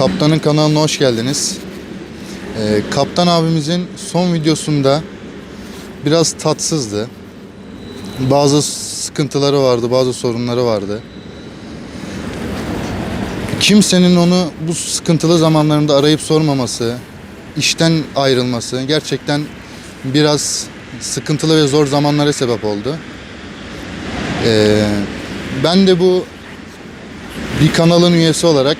Kaptanın kanalına hoş geldiniz. Ee, Kaptan abimizin son videosunda biraz tatsızdı. Bazı sıkıntıları vardı, bazı sorunları vardı. Kimsenin onu bu sıkıntılı zamanlarında arayıp sormaması, işten ayrılması gerçekten biraz sıkıntılı ve zor zamanlara sebep oldu. Ee, ben de bu bir kanalın üyesi olarak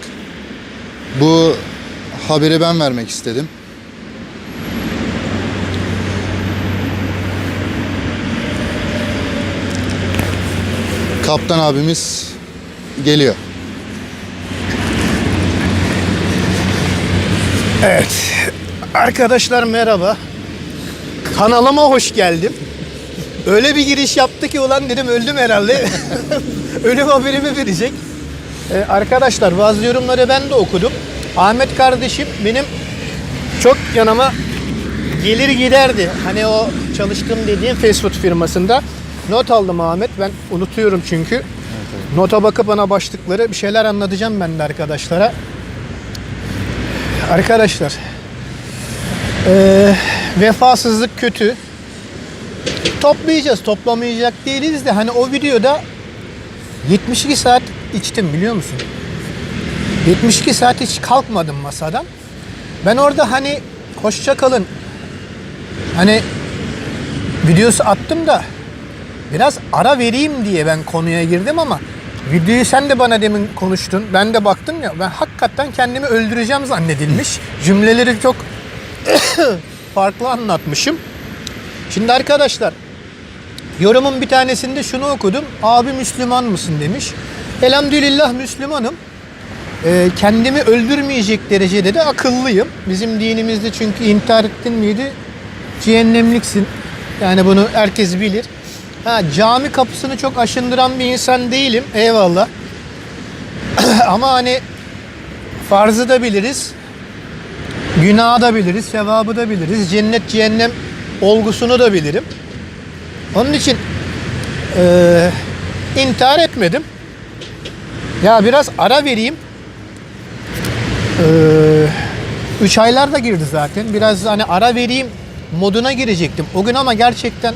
bu haberi ben vermek istedim. Kaptan abimiz geliyor. Evet. Arkadaşlar merhaba. Kanalıma hoş geldim. Öyle bir giriş yaptı ki ulan dedim öldüm herhalde. Ölüm haberimi verecek. Ee, arkadaşlar bazı yorumları ben de okudum. Ahmet kardeşim benim çok yanıma gelir giderdi. Hani o çalıştığım dediğim fast food firmasında. Not aldım Ahmet. Ben unutuyorum çünkü. Nota bakıp bana başlıkları bir şeyler anlatacağım ben de arkadaşlara. Arkadaşlar eee, vefasızlık kötü. Toplayacağız, toplamayacak değiliz de hani o videoda 72 saat içtim biliyor musun? 72 saat hiç kalkmadım masadan. Ben orada hani hoşça kalın hani videosu attım da biraz ara vereyim diye ben konuya girdim ama videoyu sen de bana demin konuştun. Ben de baktım ya ben hakikaten kendimi öldüreceğim zannedilmiş. Cümleleri çok farklı anlatmışım. Şimdi arkadaşlar yorumun bir tanesinde şunu okudum. Abi Müslüman mısın demiş. Elhamdülillah Müslümanım. Ee, kendimi öldürmeyecek derecede de akıllıyım. Bizim dinimizde çünkü intihar ettin miydi cehennemliksin. Yani bunu herkes bilir. Ha, cami kapısını çok aşındıran bir insan değilim. Eyvallah. Ama hani farzı da biliriz. Günahı da biliriz. Sevabı da biliriz. Cennet cehennem olgusunu da bilirim. Onun için eee intihar etmedim. Ya biraz ara vereyim. Eee üç aylar da girdi zaten. Biraz hani ara vereyim moduna girecektim. O gün ama gerçekten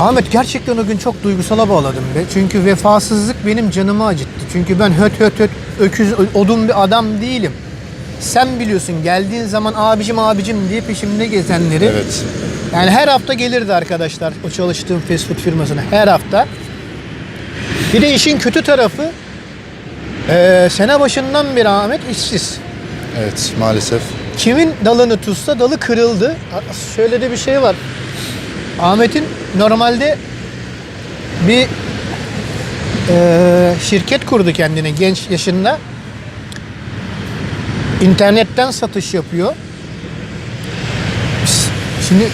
Ahmet gerçekten o gün çok duygusala bağladım be. Çünkü vefasızlık benim canımı acıttı. Çünkü ben höt höt höt öküz odun bir adam değilim. Sen biliyorsun geldiğin zaman abicim abicim diye peşimde gezenleri. Evet. Yani her hafta gelirdi arkadaşlar o çalıştığım fast food firmasına her hafta. Bir de işin kötü tarafı eee, sene başından beri Ahmet işsiz. Evet maalesef. Kimin dalını tutsa dalı kırıldı. Şöyle de bir şey var. Ahmet'in normalde bir eee, şirket kurdu kendine genç yaşında. İnternetten satış yapıyor. Şimdi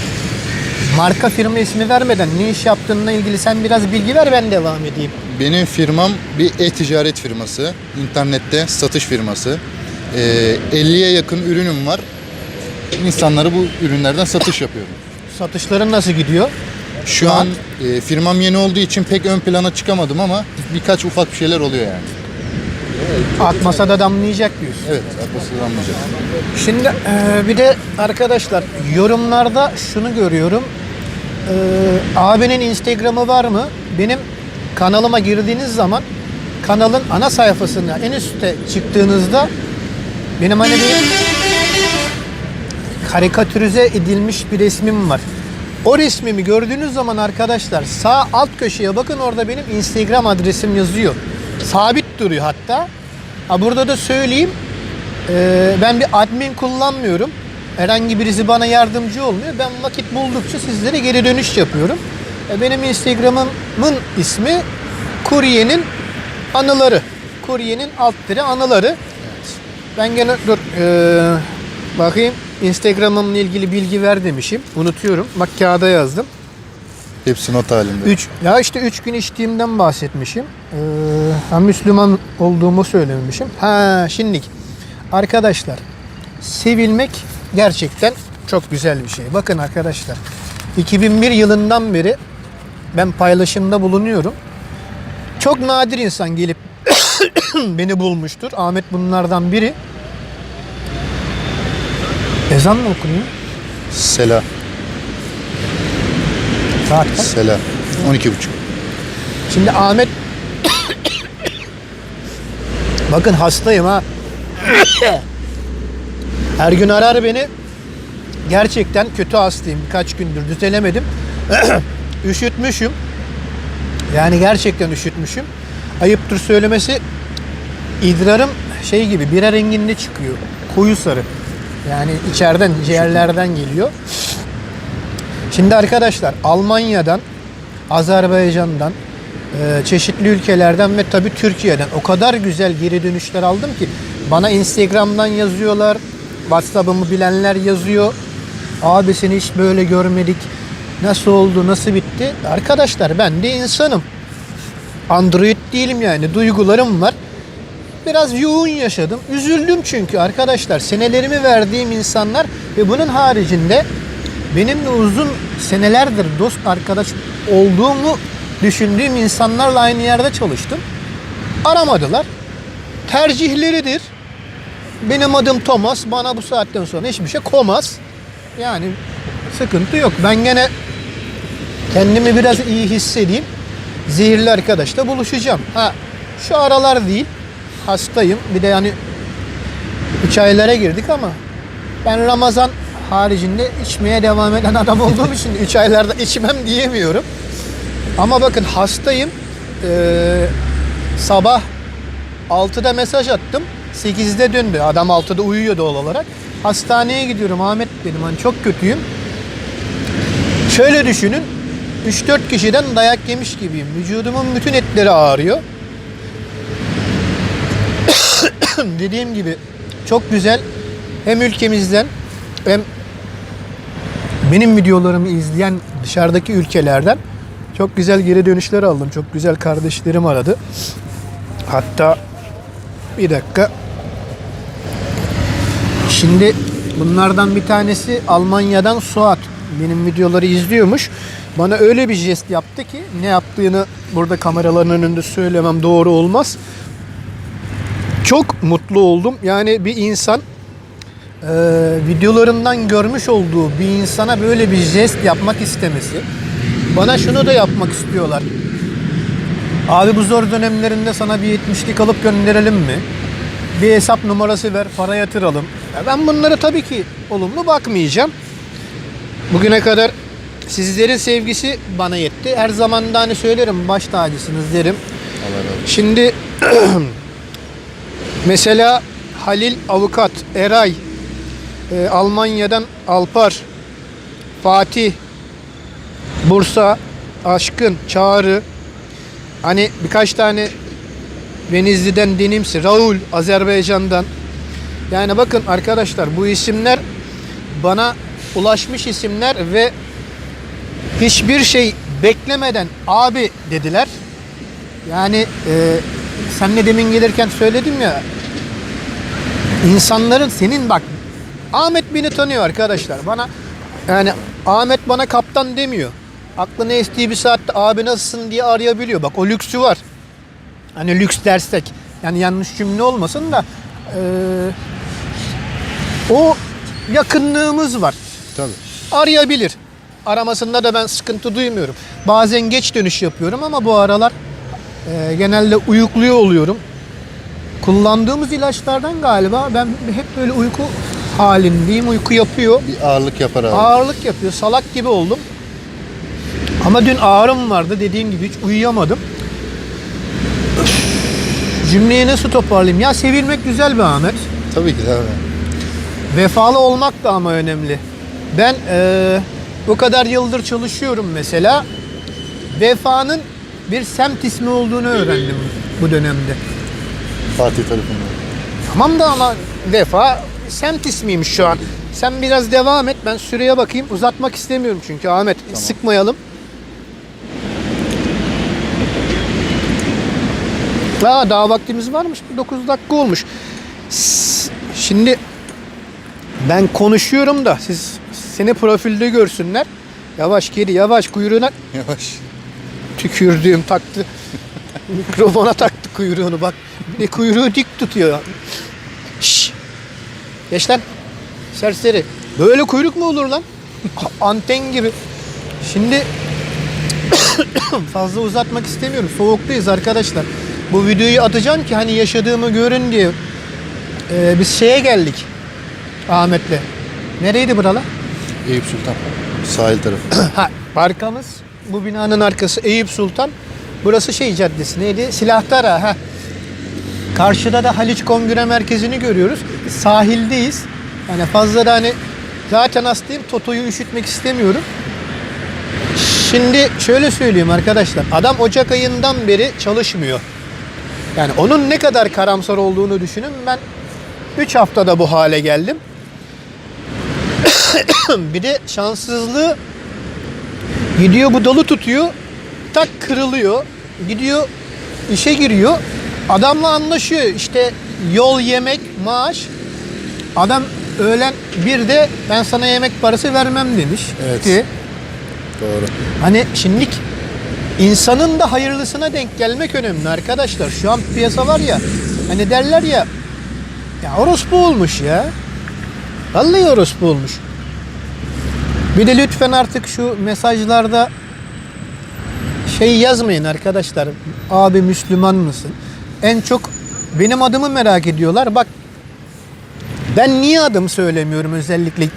marka firma ismi vermeden ne iş yaptığınla ilgili sen biraz bilgi ver ben devam edeyim. Benim firmam bir e-ticaret firması. İnternette satış firması. Ee, 50'ye yakın ürünüm var. İnsanlara bu ürünlerden satış yapıyorum. Satışların nasıl gidiyor? Şu an e, firmam yeni olduğu için pek ön plana çıkamadım ama birkaç ufak bir şeyler oluyor yani. Akmasa da damlayacak diyorsun. Evet, arkası damlayacak. Şimdi eee, bir de arkadaşlar yorumlarda şunu görüyorum. Eee, abinin Instagram'ı var mı? Benim kanalıma girdiğiniz zaman kanalın ana sayfasında en üstte çıktığınızda benim hani bir karikatürize edilmiş bir resmim var. O resmimi gördüğünüz zaman arkadaşlar sağ alt köşeye bakın orada benim Instagram adresim yazıyor. Sabit duruyor hatta. Ha burada da söyleyeyim. Ee, ben bir admin kullanmıyorum. Herhangi birisi bana yardımcı olmuyor. Ben vakit buldukça sizlere geri dönüş yapıyorum. E, benim Instagram'ımın ismi Kurye'nin anıları. Kurye'nin alt tire anıları. Ben gene dur ee, bakayım Instagram'ımla ilgili bilgi ver demişim. Unutuyorum. Bak kağıda yazdım. Hepsi not halinde. 3 ya işte 3 gün içtiğimden bahsetmişim. Ee, ha, Müslüman olduğumu söylemişim. Ha şimdilik arkadaşlar sevilmek gerçekten çok güzel bir şey. Bakın arkadaşlar 2001 yılından beri ben paylaşımda bulunuyorum. Çok nadir insan gelip beni bulmuştur. Ahmet bunlardan biri. Ezan mı okunuyor? Sela. Saat kaç? Sela. 12.30. Şimdi Ahmet Bakın hastayım ha. Her gün arar beni. Gerçekten kötü hastayım. Birkaç gündür düzelemedim. Üşütmüşüm. Yani gerçekten üşütmüşüm. Ayıptır söylemesi idrarım şey gibi bira renginde çıkıyor. Koyu sarı. Yani içeriden, ciğerlerden geliyor. Şimdi arkadaşlar Almanya'dan, Azerbaycan'dan, e, çeşitli ülkelerden ve tabii Türkiye'den o kadar güzel geri dönüşler aldım ki bana Instagram'dan yazıyorlar, WhatsApp'ımı bilenler yazıyor. Abi seni hiç böyle görmedik. Nasıl oldu, nasıl bitti? Arkadaşlar ben de insanım. Android değilim yani. Duygularım var. Biraz yoğun yaşadım. Üzüldüm çünkü arkadaşlar. Senelerimi verdiğim insanlar ve bunun haricinde benimle uzun senelerdir dost arkadaş olduğumu düşündüğüm insanlarla aynı yerde çalıştım. Aramadılar. Tercihleridir. Benim adım Thomas. Bana bu saatten sonra hiçbir şey komaz. Yani sıkıntı yok. Ben gene kendimi biraz iyi hissedeyim. Zehirli arkadaşla buluşacağım. Ha şu aralar değil. Hastayım. Bir de yani 3 aylara girdik ama ben Ramazan haricinde içmeye devam eden adam olduğum için 3 aylarda içmem diyemiyorum. Ama bakın hastayım. Ee, sabah 6'da mesaj attım. 8'de döndü. Adam 6'da uyuyor doğal olarak. Hastaneye gidiyorum Ahmet dedim hani çok kötüyüm. Şöyle düşünün. 3-4 kişiden dayak yemiş gibiyim. Vücudumun bütün etleri ağrıyor. Dediğim gibi çok güzel hem ülkemizden hem benim videolarımı izleyen dışarıdaki ülkelerden çok güzel geri dönüşler aldım. Çok güzel kardeşlerim aradı. Hatta bir dakika. Şimdi bunlardan bir tanesi Almanya'dan Suat. Benim videoları izliyormuş. Bana öyle bir jest yaptı ki ne yaptığını burada kameraların önünde söylemem doğru olmaz. Çok mutlu oldum. Yani bir insan e, videolarından görmüş olduğu bir insana böyle bir jest yapmak istemesi. Bana şunu da yapmak istiyorlar. Abi bu zor dönemlerinde sana bir 70'lik alıp gönderelim mi? Bir hesap numarası ver, para yatıralım. Ya ben bunlara tabii ki olumlu bakmayacağım. Bugüne kadar sizlerin sevgisi bana yetti. Her zaman da hani söylerim baş tacısınız derim. Allah razı olsun. Şimdi mesela Halil Avukat, Eray, e, Almanya'dan Alpar, Fatih, Bursa, Aşkın, Çağrı, hani birkaç tane Denizli'den Denimsi, Raul, Azerbaycan'dan. Yani bakın arkadaşlar bu isimler bana ulaşmış isimler ve hiçbir şey beklemeden abi dediler. Yani e, senle demin gelirken söyledim ya insanların senin bak Ahmet beni tanıyor arkadaşlar. Bana yani Ahmet bana kaptan demiyor. Aklına estiği bir saatte abi nasılsın diye arayabiliyor. Bak o lüksü var. Hani lüks dersek yani yanlış cümle olmasın da e, o yakınlığımız var Tabii. arayabilir. Aramasında da ben sıkıntı duymuyorum. Bazen geç dönüş yapıyorum ama bu aralar e, genelde uyukluyor oluyorum. Kullandığımız ilaçlardan galiba ben hep böyle uyku halindeyim. Uyku yapıyor. Bir ağırlık yapar abi. Ağırlık yapıyor. Salak gibi oldum. Ama dün ağrım vardı. Dediğim gibi hiç uyuyamadım. Cümleyi nasıl toparlayayım? Ya sevilmek güzel be Ahmet. Tabii ki de abi. Vefalı olmak da ama önemli. Ben eee, bu kadar yıldır çalışıyorum mesela. Vefanın bir semt ismi olduğunu öğrendim bu dönemde. Fatih tarafından. Tamam da ama vefa semt ismiymiş şu an. Sen biraz devam et. Ben süreye bakayım. Uzatmak istemiyorum çünkü Ahmet. Sıkmayalım. Aa, daha vaktimiz varmış. 9 dakika olmuş. Şimdi ben konuşuyorum da siz seni profilde görsünler. Yavaş geri yavaş kuyruğuna Yavaş. tükürdüğüm taktı. Mikrofona taktı kuyruğunu bak. De kuyruğu dik tutuyor. Şşş. Geç lan. Serseri. Böyle kuyruk mu olur lan? Anten gibi. Şimdi fazla uzatmak istemiyorum. Soğuktayız arkadaşlar. Bu videoyu atacağım ki hani yaşadığımı görün diye. Ee, biz şeye geldik. Ahmet'le. Nereydi buralar? Eyüp Sultan. Sahil tarafı. ha, arkamız bu binanın arkası Eyüp Sultan. Burası şey caddesi neydi? Silahtara. Ha. Karşıda da Haliç Kongre Merkezi'ni görüyoruz. Sahildeyiz. Yani fazla da hani zaten hastayım. Toto'yu üşütmek istemiyorum. Şimdi şöyle söyleyeyim arkadaşlar. Adam Ocak ayından beri çalışmıyor. Yani onun ne kadar karamsar olduğunu düşünün. Ben 3 haftada bu hale geldim. bir de şanssızlığı gidiyor bu dalı tutuyor. Tak kırılıyor. Gidiyor işe giriyor. Adamla anlaşıyor. İşte yol yemek maaş. Adam öğlen bir de ben sana yemek parası vermem demiş. Evet. Ki, Doğru. Hani şimdilik insanın da hayırlısına denk gelmek önemli arkadaşlar. Şu an piyasa var ya hani derler ya ya orospu olmuş ya. Vallahi orospu olmuş. Bir de lütfen artık şu mesajlarda şey yazmayın arkadaşlar. Abi Müslüman mısın? En çok benim adımı merak ediyorlar. Bak ben niye adım söylemiyorum özellikle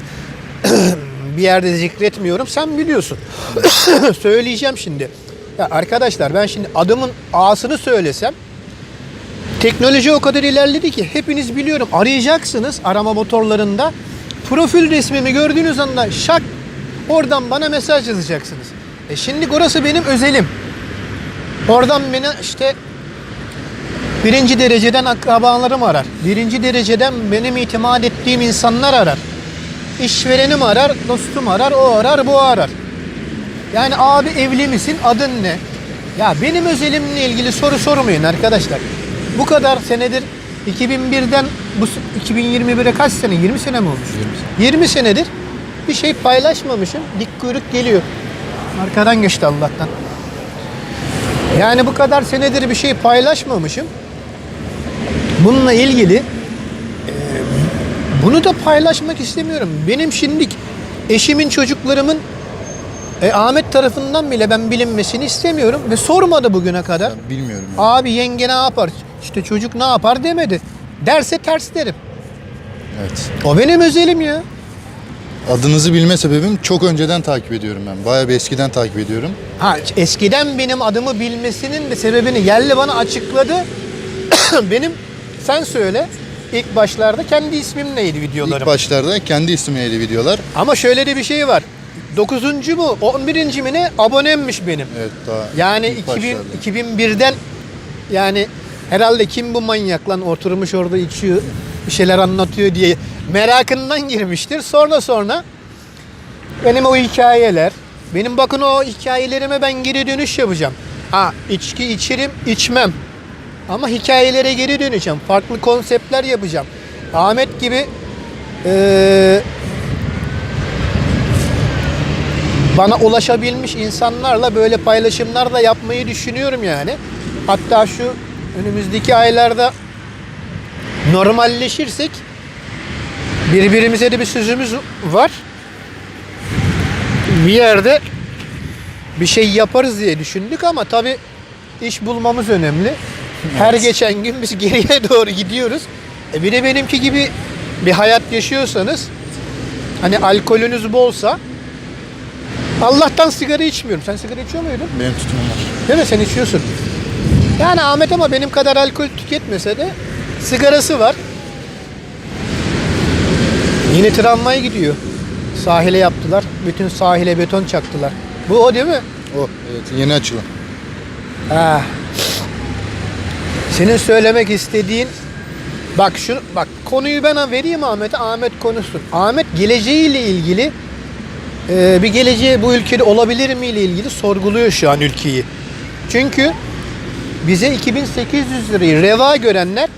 bir yerde zikretmiyorum. Sen biliyorsun. Söyleyeceğim şimdi. Ya arkadaşlar ben şimdi adımın A'sını söylesem teknoloji o kadar ilerledi ki hepiniz biliyorum arayacaksınız arama motorlarında profil resmimi gördüğünüz anda şak oradan bana mesaj yazacaksınız. E şimdi orası benim özelim. Oradan beni işte birinci dereceden akrabalarım arar. Birinci dereceden benim itimat ettiğim insanlar arar. İşverenim arar, dostum arar, o arar, bu arar. Yani abi evli misin, adın ne? Ya benim özelimle ilgili soru sormayın arkadaşlar. Bu kadar senedir 2001'den bu 2021'e kaç sene? 20 sene mi olmuş? 20 senedir bir şey paylaşmamışım. Dik kuyruk geliyor. Arkadan geçti Allah'tan. Yani bu kadar senedir bir şey paylaşmamışım. Bununla ilgili e, bunu da paylaşmak istemiyorum. Benim şimdilik eşimin çocuklarımın e, Ahmet tarafından bile ben bilinmesini istemiyorum ve sormadı bugüne kadar. Ben bilmiyorum. ya. Abi yenge ne yapar? İşte çocuk ne yapar demedi. Derse ters derim. Evet. O benim özelim ya. Adınızı bilme sebebim çok önceden takip ediyorum ben. Bayağı bir eskiden takip ediyorum. Ha, eskiden benim adımı bilmesinin de sebebini yerli bana açıkladı. benim sen söyle. İlk başlarda kendi ismim neydi videolarım? İlk başlarda kendi isimleriyle videolar. Ama şöyle de bir şey var. 9. mu 11. mi ne abonemmiş benim. Evet daha Yani ilk 2000, başlarda. 2001'den yani herhalde kim bu manyak lan oturmuş orada içiyor bir şeyler anlatıyor diye merakından girmiştir. Sonra sonra benim o hikayeler, benim bakın o hikayelerime ben geri dönüş yapacağım. Ha içki içerim, içmem. Ama hikayelere geri döneceğim. Farklı konseptler yapacağım. Ahmet gibi eee bana ulaşabilmiş insanlarla böyle paylaşımlar da yapmayı düşünüyorum yani. Hatta şu önümüzdeki aylarda normalleşirsek birbirimize de bir sözümüz var. Bir yerde bir şey yaparız diye düşündük ama tabi iş bulmamız önemli. Her geçen gün biz geriye doğru gidiyoruz. E bir de benimki gibi bir hayat yaşıyorsanız hani alkolünüz bolsa Allah'tan sigara içmiyorum. Sen sigara içiyor muydun? Benim tutumum var. Değil mi? Sen içiyorsun. Yani Ahmet ama benim kadar alkol tüketmese de sigarası var. Yeni tramvay gidiyor. Sahile yaptılar. Bütün sahile beton çaktılar. Bu o değil mi? O evet yeni açılan. Ha. Senin söylemek istediğin bak şu bak konuyu ben vereyim Ahmet'e. Ahmet konuşsun. Ahmet geleceğiyle ilgili e, bir geleceği bu ülkede olabilir mi ile ilgili sorguluyor şu an ülkeyi. Çünkü bize 2800 lirayı reva görenler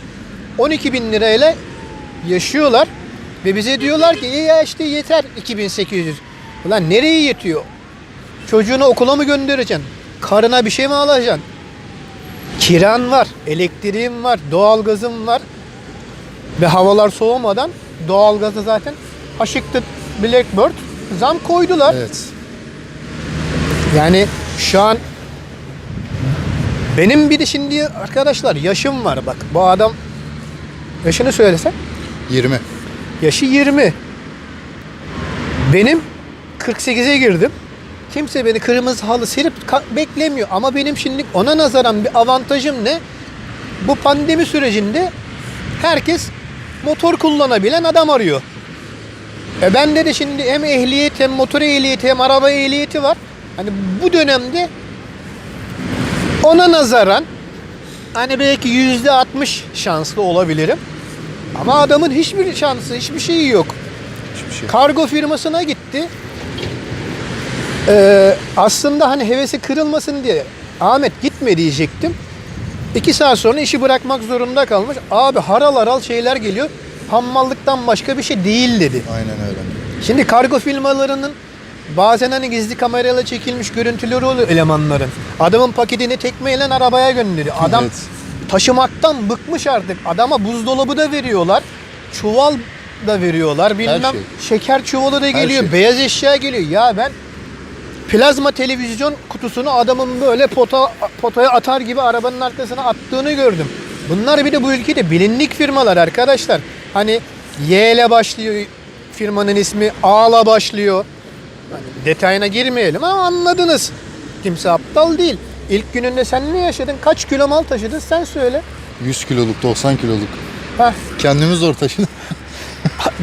12 bin lirayla yaşıyorlar ve bize diyorlar ki "İyi ya işte yeter 2800. Ulan nereye yetiyor? Çocuğunu okula mı göndereceksin? Karına bir şey mi alacaksın? Kiran var, elektriğim var, doğalgazım var. Ve havalar soğumadan doğalgaza zaten Aşıktı Blackbird zam koydular. Evet. Yani şu an benim bir de şimdi arkadaşlar yaşım var bak. Bu adam yaşını söylesen 20. yaşı 20. Benim 48'e girdim. Kimse beni kırmızı halı serip beklemiyor. Ama benim şimdi ona nazaran bir avantajım ne? Bu pandemi sürecinde herkes motor kullanabilen adam arıyor. E bende de şimdi hem ehliyet hem motor ehliyeti hem araba ehliyeti var. Hani bu dönemde ona nazaran hani belki yüzde 60 şanslı olabilirim. Ama adamın hiçbir şansı, hiçbir şeyi yok. Hiçbir şey. Kargo firmasına gitti. Ee, aslında hani hevesi kırılmasın diye Ahmet gitme diyecektim. İki saat sonra işi bırakmak zorunda kalmış. Abi haral haral şeyler geliyor. Hammallıktan başka bir şey değil dedi. Aynen öyle. Şimdi kargo firmalarının bazen hani gizli kamerayla çekilmiş görüntüleri oluyor elemanların. Adamın paketini tekmeyle arabaya gönderiyor. Adam Evet. taşımaktan bıkmış artık. Adama buzdolabı da veriyorlar. Çuval da veriyorlar. Bilmem şey. şeker çuvalı da geliyor. şey. Beyaz eşya geliyor. Ya ben plazma televizyon kutusunu adamın böyle pota, potaya atar gibi arabanın arkasına attığını gördüm. Bunlar bir de bu ülkede bilinlik firmalar arkadaşlar. Hani Y ile başlıyor firmanın ismi, A'la başlıyor. Hani detayına girmeyelim ama anladınız. Kimse aptal değil. İlk gününde sen ne yaşadın? Kaç kilo mal taşıdın? Sen söyle. 100 kiloluk, 90 kiloluk. Heh, Kendimiz zor taşıdık.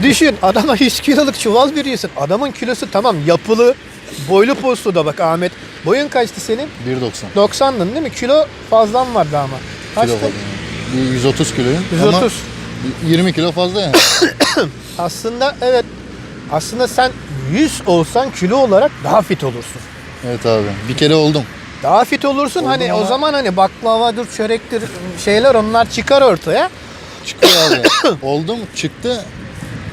düşün adama 100 kiloluk çuval veriyorsun. Adamın kilosu tamam yapılı, boylu postu da bak Ahmet. Boyun kaçtı senin? 1.90. 90'dın değil mi? Kilo fazlan vardı ama. Kaçtı? Kilo fazla. Bir 130 kiloyum. 130. Ama 20 kilo fazla yani. Aslında evet. Aslında sen 100 olsan kilo olarak daha fit olursun. evet abi. Bir kere oldum. Daha fit olursun Oldum hani o ama- zaman hani baklavadır, çörektir şeyler onlar çıkar ortaya. Çıktı abi. oldum, çıktı.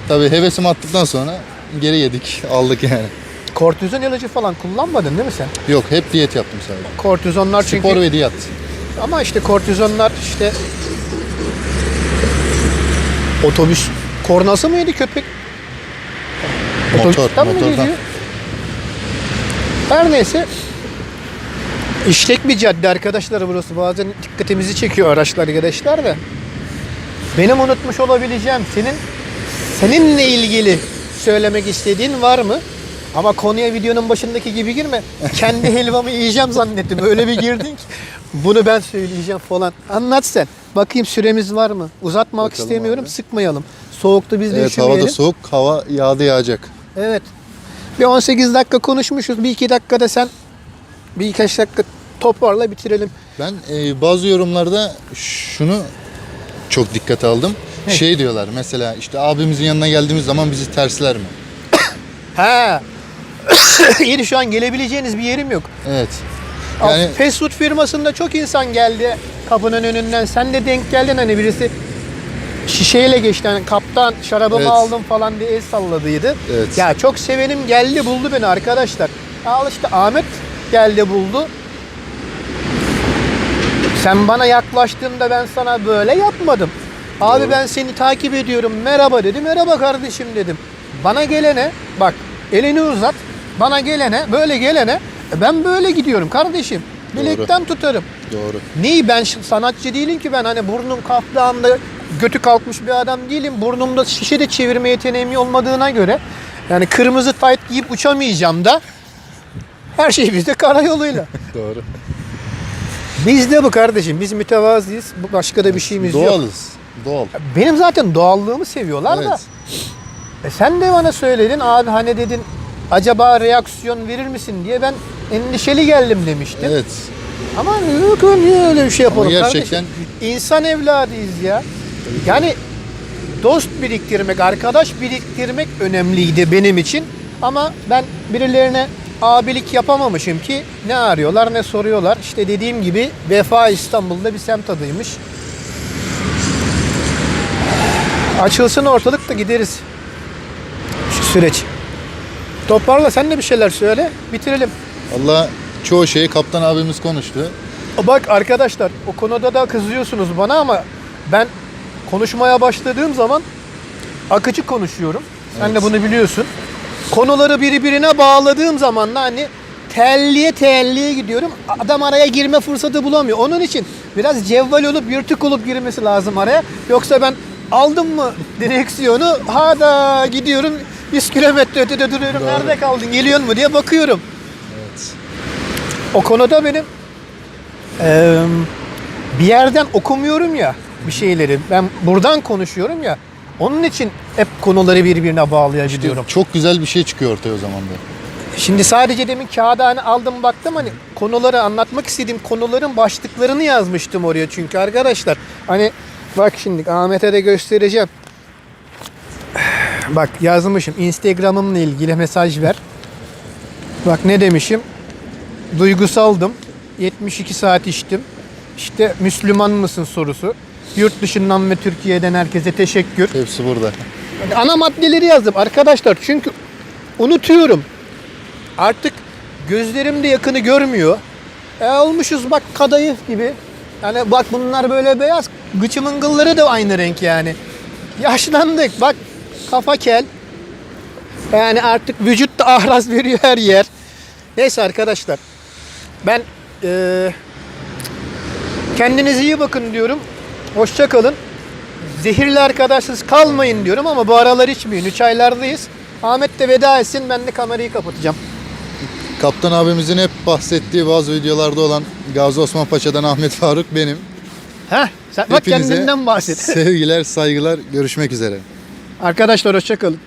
Tabii hevesimi attıktan sonra geri yedik, aldık yani. Kortizon ilacı falan kullanmadın değil mi sen? Yok, hep diyet yaptım sadece. Kortizonlar çünkü Spor ve diyet. ama işte kortizonlar işte otobüs kornası mıydı köpek? Motor, Otobüsten mi motordan. Her neyse işlek bir cadde arkadaşlar burası. Bazen dikkatimizi çekiyor araçlar arkadaşlar da. Benim unutmuş olabileceğim senin seninle ilgili söylemek istediğin var mı? Ama konuya videonun başındaki gibi girme. Kendi helvamı yiyeceğim zannettim. Öyle bir girdin ki. Bunu ben söyleyeceğim falan. Anlat sen. Bakayım süremiz var mı? Uzatmak Bakalım istemiyorum. abi. Sıkmayalım. Soğukta biz de Evet, üşümeyelim. havada soğuk, hava yağdı yağacak. Evet. Bir 18 dakika konuşmuşuz. Bir iki dakikada sen bir birkaç dakika toparla bitirelim. Ben e, bazı yorumlarda şunu çok dikkate aldım. Ne? Şey diyorlar mesela işte abimizin yanına geldiğimiz zaman bizi tersler mi? Ha. Yeni şu an gelebileceğiniz bir yerim yok. Evet. Yani... Fast food firmasında çok insan geldi kapının önünden. Sen de denk geldin hani birisi şişeyle geçti. Hani kaptan şarabımı Evet. aldım falan diye el salladıydı. Evet. Ya çok sevenim geldi buldu beni arkadaşlar. Al işte Ahmet geldi buldu. Sen bana yaklaştığında ben sana böyle yapmadım. Abi Doğru. ben seni takip ediyorum. Merhaba dedi. Merhaba kardeşim dedim. Bana gelene bak elini uzat. Bana gelene böyle gelene e, ben böyle gidiyorum kardeşim. Doğru. Bilekten tutarım. doğru. Neyi ben sanatçı değilim ki ben hani burnum kapağımda götü kalkmış bir adam değilim. Burnumda şişe de çevirme yeteneğim olmadığına göre yani kırmızı tayt giyip uçamayacağım da her şey bizde karayoluyla. Doğru. Bizde bu kardeşim. Biz mütevazıyız. Başka da bir şeyimiz yok. Doğalız. Doğal. Benim zaten doğallığımı seviyorlar da. Evet. E sen de bana söyledin abi hani dedin acaba reaksiyon verir misin diye ben endişeli geldim demiştin. Evet. Ama yok niye öyle bir şey yapalım Ama gerçekten kardeşim? İnsan evladıyız ya. Yani dost biriktirmek, arkadaş biriktirmek önemliydi benim için. Ama ben birilerine abilik yapamamışım ki ne arıyorlar ne soruyorlar. İşte dediğim gibi Vefa İstanbul'da bir semt adıymış. Açılsın ortalık da gideriz. Şu süreç. Toparla sen de bir şeyler söyle. Bitirelim. Allah çoğu şeyi kaptan abimiz konuştu. Bak arkadaşlar o konuda da kızıyorsunuz bana ama ben konuşmaya başladığım zaman akıcı konuşuyorum. Sen de Evet. bunu biliyorsun. Konuları birbirine bağladığım zaman da hani telliye telliye gidiyorum. Adam araya girme fırsatı bulamıyor. Onun için biraz cevval olup yırtık olup girmesi lazım araya. Yoksa ben aldım mı direksiyonu hada gidiyorum 100 kilometre ötede duruyorum. Doğru. Nerede kaldın geliyor mu diye bakıyorum. O konuda benim eee, bir yerden okumuyorum ya bir şeyleri. Ben buradan konuşuyorum ya. Onun için hep konuları birbirine bağlayabiliyorum. Çok güzel bir şey çıkıyor ortaya o zaman da. Şimdi sadece demin kağıda hani aldım baktım hani konuları anlatmak istediğim konuların başlıklarını yazmıştım oraya çünkü arkadaşlar. Hani bak şimdi Ahmet'e de göstereceğim. Bak yazmışım Instagram'ımla ilgili mesaj ver. Bak ne demişim? Duygusaldım. 72 saat içtim. İşte Müslüman mısın sorusu. Yurt dışından ve Türkiye'den herkese teşekkür. Hepsi burada. Ana maddeleri yazdım arkadaşlar çünkü unutuyorum. Artık gözlerim de yakını görmüyor. E olmuşuz bak kadayıf gibi. Yani bak bunlar böyle beyaz. Gıçımın kılları da aynı renk yani. Yaşlandık bak kafa kel. Yani artık vücut da ahraz veriyor her yer. Neyse arkadaşlar. Ben eee kendinize iyi bakın diyorum. Hoşça kalın. Zehirli arkadaşsız kalmayın diyorum ama bu aralar içmeyin. 3 aylardayız. Ahmet de veda etsin ben de kamerayı kapatacağım. Kaptan abimizin hep bahsettiği bazı videolarda olan Gazi Osman Paşa'dan Ahmet Faruk benim. Heh, sen bak Hepinize kendinden bahset. sevgiler, saygılar. Görüşmek üzere. Arkadaşlar hoşça kalın.